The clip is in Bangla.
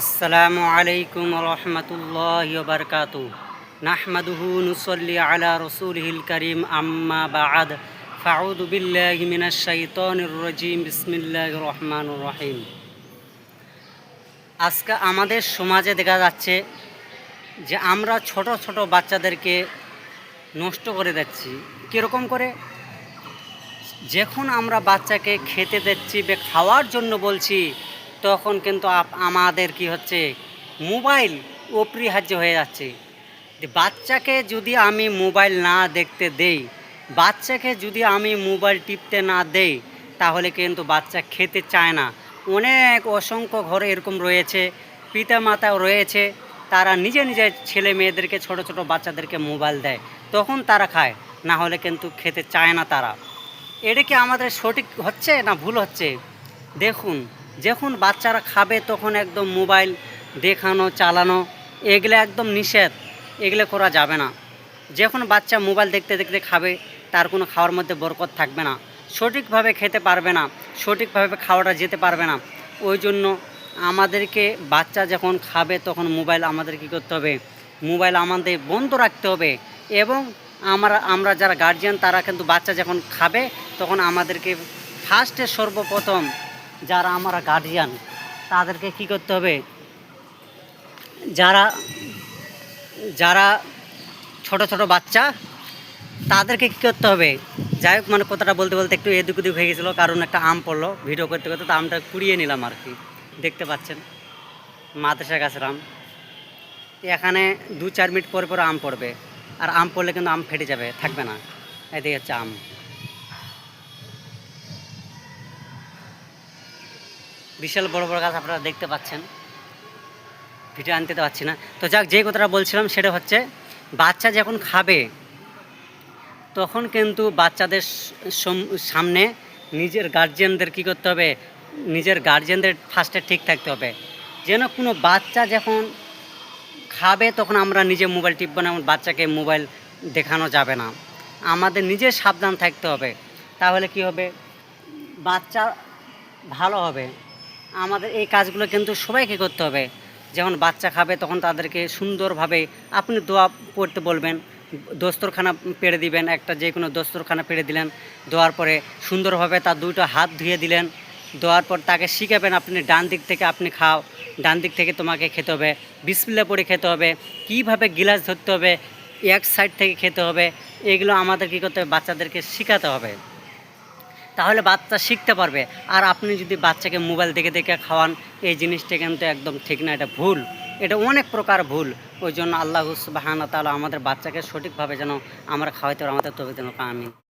আসসালামু আলাইকুম রহমতুল্লাহ বরকাত নাহমাদুহু নুসল্লি আলা রসুলহিল করিম, আম্মা বাদ। ফাউদু বিল্লাহি মিনাশ শাইতানির রাজিম। বিসমিল্লাহির রহমানির রহিম। আজকে আমাদের সমাজে দেখা যাচ্ছে যে আমরা ছোট ছোট বাচ্চাদেরকে নষ্ট করে দিচ্ছি। কীরকম করে? যখন আমরা বাচ্চাকে খেতে দিচ্ছি বা খাওয়ার জন্য বলছি তখন কিন্তু আমাদের কি হচ্ছে, মোবাইল অপরিহার্য হয়ে যাচ্ছে। বাচ্চাকে যদি আমি মোবাইল না দেখতে দেই, বাচ্চাকে যদি আমি মোবাইল টিপতে না দেই, তাহলে কিন্তু বাচ্চা খেতে চায় না। অনেক অসংখ্য ঘরে এরকম রয়েছে পিতা মাতাও রয়েছে, তারা নিজে নিজে ছেলে মেয়েদেরকে, ছোট ছোট বাচ্চাদেরকে মোবাইল দেয়। তখন তারা খায়, না হলে কিন্তু খেতে চায় না তারা। এটা কি আমাদের সঠিক হচ্ছে না ভুল হচ্ছে? দেখুন যখন বাচ্চারা খাবে তখন একদম মোবাইল দেখানো, চালানো, এগুলো একদম নিষেধ। এগুলো করা যাবে না। যখন বাচ্চা মোবাইল দেখতে দেখতে খাবে, তার কোনো খাওয়ার মধ্যে বরকত থাকবে না। সঠিকভাবে খেতে পারবে না, সঠিকভাবে খাওয়াটা যেতে পারবে না। ওই জন্য আমাদেরকে বাচ্চা যখন খাবে তখন মোবাইল আমাদের কী করতে হবে? মোবাইল আমাদের বন্ধ রাখতে হবে। এবং আমরা আমরা যারা গার্জিয়ান তারা কিন্তু বাচ্চা যখন খাবে তখন আমাদেরকে ফার্স্টে সর্বপ্রথম যারা আমরা গার্জিয়ান তাদেরকে কি করতে হবে? যারা যারা ছোট ছোট বাচ্চা, তাদেরকে কী করতে হবে? যাই হোক মানে কথাটা বলতে বলতে একটু এদিক ওদিক হয়ে গেছিল, কারণ একটা আম পড়ল ভিডিও করতে করতে তো আমটা কুড়িয়ে নিলাম আর কি। দেখতে পাচ্ছেন মাদ্রাসা গাছের আম। এখানে দু চার মিনিট পরে পরে আম পড়বে, আর আম পড়লে কিন্তু আম ফেটে যাবে, থাকবে না। এদিকে হচ্ছে আম। বিশাল বড় বড় গাছ আপনারা দেখতে পাচ্ছেন। ভিডিও আনতে পারছি না। তো যাক যে কথাটা বলছিলাম সেটা হচ্ছে, বাচ্চা যখন খাবে, তখন কিন্তু বাচ্চাদের সামনে নিজের গার্জিয়ানদের কী করতে হবে? নিজের গার্জিয়ানদের ফার্স্টে ঠিক থাকতে হবে। যেন কোনো বাচ্চা যখন খাবে, তখন আমরা নিজে মোবাইল টিপবো না, এমন বাচ্চাকে মোবাইল দেখানো যাবে না। আমাদের নিজে সাবধান থাকতে হবে। তাহলে কি হবে? বাচ্চা ভালো হবে। আমাদের এই কাজগুলো কিন্তু সবাইকে করতে হবে। যখন বাচ্চা খাবে তখন তাদেরকে সুন্দরভাবে আপনি দোয়া পড়তে বলবেন, দস্তরখানা পেড়ে দিবেন, একটা যে কোনো দস্তরখানা পেড়ে দিলেন, দেওয়ার পরে সুন্দরভাবে তার দুটো হাত ধুয়ে দিলেন, দেওয়ার পর তাকে শিখাবেন আপনি ডান দিক থেকে আপনি খাও, ডান দিক থেকে তোমাকে খেতে হবে বিসমিল্লা পরে খেতে হবে, কীভাবে গিলাস ধরতে হবে, এক সাইড থেকে খেতে হবে, এগুলো আমাদের কী করতে হবে? বাচ্চাদেরকে শেখাতে হবে। তাহলে বাচ্চা শিখতে পারবে। আর আপনি যদি বাচ্চাকে মোবাইল দেখে দেখে খাওয়ান, এই জিনিসটা কিন্তু একদম ঠিক না, এটা ভুল। এটা অনেক প্রকার ভুল। ওই জন্য আল্লাহ সুবাহানা তাহলে আমাদের বাচ্চাকে সঠিকভাবে যেন আমরা খাওয়াইতে পারি, আমাদের তবে যেন আমি